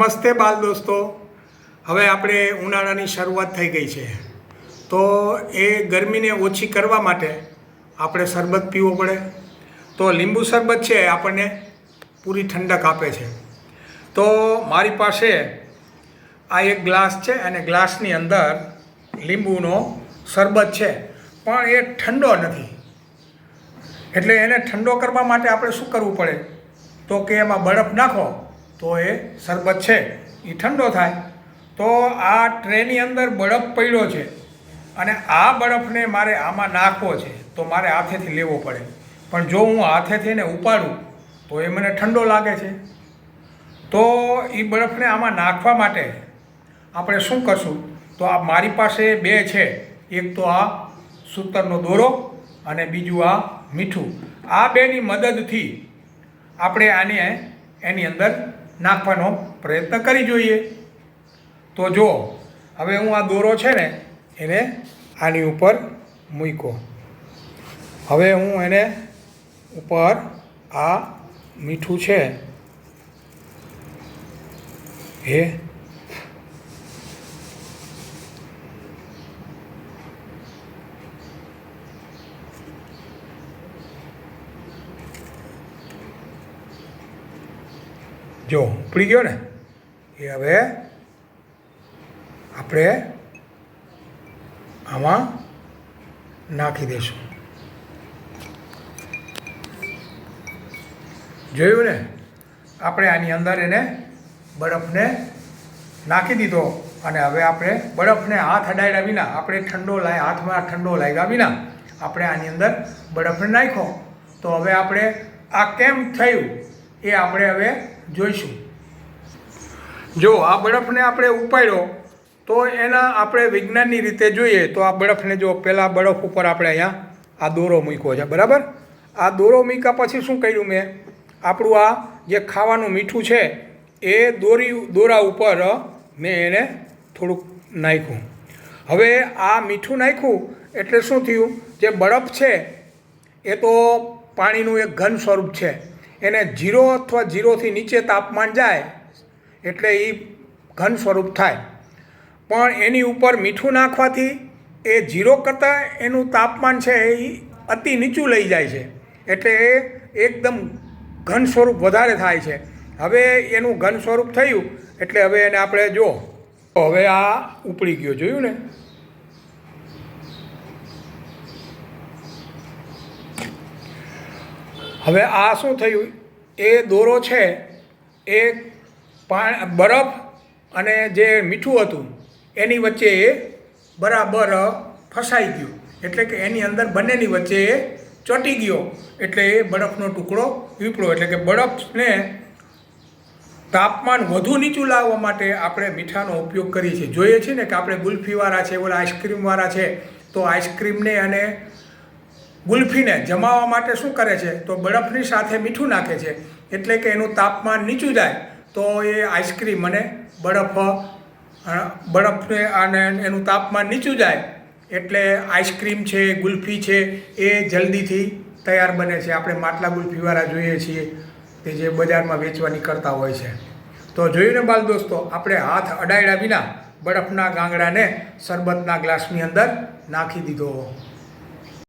નમસ્તે બાલ દોસ્તો. હવે આપણે ઉનાળાની શરૂઆત થઈ ગઈ છે. તો એ ગરમીને ઓછી કરવા માટે આપણે શરબત પીવો પડે. તો લીંબુ શરબત છે આપણને પૂરી ઠંડક આપે છે. તો મારી પાસે આ એક ગ્લાસ છે અને ગ્લાસની અંદર લીંબુનો શરબત છે. પણ એ ઠંડો નથી. એટલે એને ઠંડો કરવા માટે આપણે શું કરવું પડે? તો કે એમાં બરફ નાખો. તો એ શરબત છે. એ ઠંડો થાય. તો આ ટ્રેની અંદર બરફ પડ્યો છે. અને આ બરફને મારે આમાં નાખવો છે. તો મારે હાથેથી લેવો પડે. પણ જો હું હાથેથી એને ઉપાડું, તો એ મને ઠંડો લાગે છે. તો એ બરફને આમાં નાખવા માટે આપણે શું કરશું? તો આ મારી પાસે બે છે. એક તો આ સૂતરનો દોરો અને બીજું આ મીઠું. આ બેની મદદથી આપણે આને એની અંદર નાખવાનો પ્રયત્ન કરી જોઈએ. તો જો, હવે હું આ દોરો છે ને, એને આની ઉપર મૂક્યો. હવે હું એને ઉપર આ મીઠું છે, એ જો ઉપડી ગયો ને, એ હવે આપણે આમાં નાખી દઈશું. જોયું ને? આપણે આની અંદર એને બરફને નાખી દીધો અને હવે આપણે બરફને હાથ અડાડ્યા વિના, આપણે ઠંડો લાય, હાથમાં ઠંડો લાગ્યા વિના આપણે આની અંદર બરફને નાખ્યો. તો હવે આપણે આ કેમ થયું? એ આપણે હવે જોઈશું. જો આ બરફને આપણે ઉપાડ્યો, તો એના આપણે વિજ્ઞાનની રીતે જોઈએ, તો આ બરફને જો પહેલાં બરફ ઉપર આપણે અહીંયા આ દોરો મૂક્યો છે, બરાબર? આ દોરો મૂક્યા પછી શું કર્યું મેં? આપણું આ જે ખાવાનું મીઠું છે, એ દોરી, દોરા ઉપર મેં એને થોડુંક નાખ્યું. હવે આ મીઠું નાખ્યું, એટલે શું થયું? જે બરફ છે, એ તો પાણીનું એક ઘન સ્વરૂપ છે. એને જીરો અથવા જીરોથી નીચે તાપમાન જાય, એટલે એ ઘન સ્વરૂપ થાય. પણ એની ઉપર મીઠું નાખવાથી એ જીરો કરતાં એનું તાપમાન છે એ અતિ નીચું લઈ જાય છે. એટલે એ એકદમ ઘન સ્વરૂપ વધારે થાય છે. હવે એનું ઘન સ્વરૂપ થયું, એટલે હવે એને આપણે જો હવે આ ઉપડી ગયો, જોયું ને? હવે આ શું થયું? એ દોરો છે, એ પા બરફ અને જે મીઠું હતું, એની વચ્ચે એ બરાબર ફસાઈ ગયું. એટલે કે એની અંદર બંનેની વચ્ચે એ ચોંટી ગયો. એટલે એ બરફનો ટુકડો વીપળો એટલે કે બરફને તાપમાન વધુ નીચું લાવવા માટે આપણે મીઠાનો ઉપયોગ કરીએ છીએ. જોઈએ છીએ ને કે આપણે ગુલ્ફીવાળા છે, ઓલા આઈસ્ક્રીમવાળા છે, તો આઈસ્ક્રીમને અને ગુલ્ફીને જમાવવા માટે શું કરે છે? તો બરફની સાથે મીઠું નાખે છે. એટલે કે એનું તાપમાન નીચું જાય, તો એ આઈસ્ક્રીમ અને બરફ બરફને અને એનું તાપમાન નીચું જાય. એટલે આઈસ્ક્રીમ છે, ગુલ્ફી છે, એ જલ્દીથી તૈયાર બને છે. આપણે માટલા ગુલ્ફીવાળા જોઈએ છીએ કે જે બજારમાં વેચવા નીકળતા હોય છે. તો જોયું ને દોસ્તો, આપણે હાથ અડાયડા વિના બરફના ગાંગડાને શરબતના ગ્લાસની અંદર નાખી દીધો.